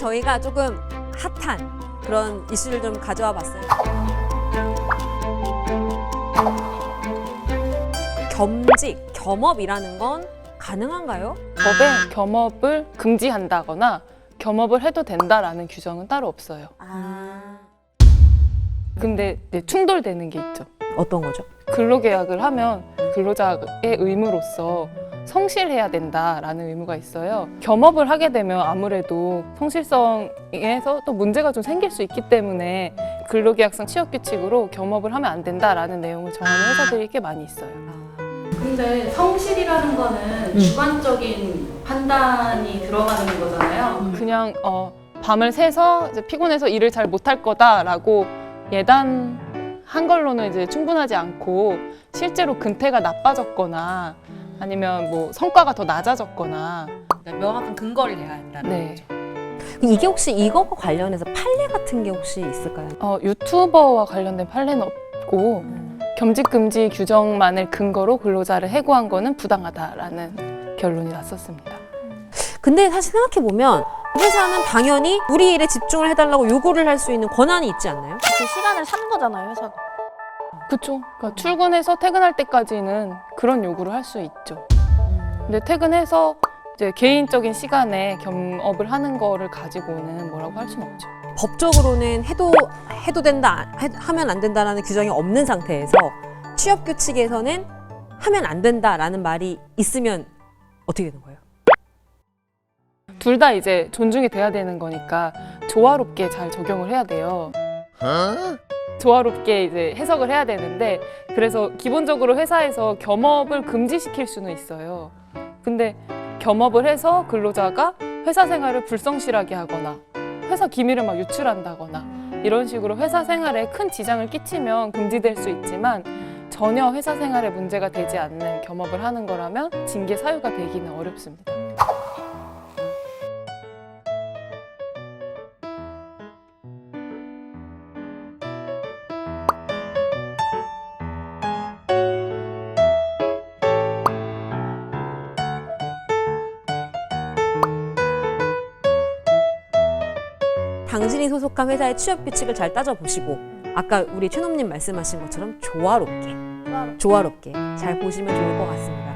저희가 조금 핫한 그런 이슈를 좀 가져와 봤어요. 겸직, 겸업이라는 건 가능한가요? 법에 겸업을 금지한다거나 겸업을 해도 된다라는 규정은 따로 없어요. 아. 근데 이제 충돌되는 게 있죠. 어떤 거죠? 근로계약을 하면 근로자의 의무로서 성실해야 된다라는 의무가 있어요. 겸업을 하게 되면 아무래도 성실성에서 또 문제가 좀 생길 수 있기 때문에 근로계약상 취업 규칙으로 겸업을 하면 안 된다라는 내용을 정하는 회사들이 꽤 많이 있어요. 근데 성실이라는 거는 음. 주관적인 판단이 들어가는 거잖아요. 그냥 어, 밤을 새서 이제 피곤해서 일을 잘 못할 거다라고 예단한 걸로는 이제 충분하지 않고 실제로 근태가 나빠졌거나 아니면 뭐 성과가 더 낮아졌거나 명확한 근거를 내야 한다는 네. 거죠. 이게 혹시 이거와 관련해서 판례 같은 게 혹시 있을까요? 어, 유튜버와 관련된 판례는 없고 겸직 금지 규정만을 근거로 근로자를 해고한 거는 부당하다라는 결론이 났었습니다. 근데 사실 생각해 보면 회사는 당연히 우리 일에 집중을 해달라고 요구를 할 수 있는 권한이 있지 않나요? 그 시간을 산 거잖아요, 회사가. 그렇죠. 그러니까 출근해서 퇴근할 때까지는 그런 요구를 할 수 있죠. 근데 퇴근해서 이제 개인적인 시간에 겸업을 하는 거를 가지고는 뭐라고 할 수는 없죠. 법적으로는 해도 해도 된다 해- 하면 안 된다라는 규정이 없는 상태에서 취업 규칙에서는 하면 안 된다라는 말이 있으면 어떻게 되는 거예요? 둘 다 이제 존중이 돼야 되는 거니까 조화롭게 잘 적용을 해야 돼요. 조화롭게 이제 해석을 해야 되는데 그래서 기본적으로 회사에서 겸업을 금지시킬 수는 있어요. 근데 겸업을 해서 근로자가 회사 생활을 불성실하게 하거나 회사 기밀을 막 유출한다거나 이런 식으로 회사 생활에 큰 지장을 끼치면 금지될 수 있지만 전혀 회사 생활에 문제가 되지 않는 겸업을 하는 거라면 징계 사유가 되기는 어렵습니다. 당신이 소속한 회사의 취업 규칙을 잘 따져보시고 아까 우리 최놈님 말씀하신 것처럼 조화롭게 조화롭게 잘 보시면 좋을 것 같습니다.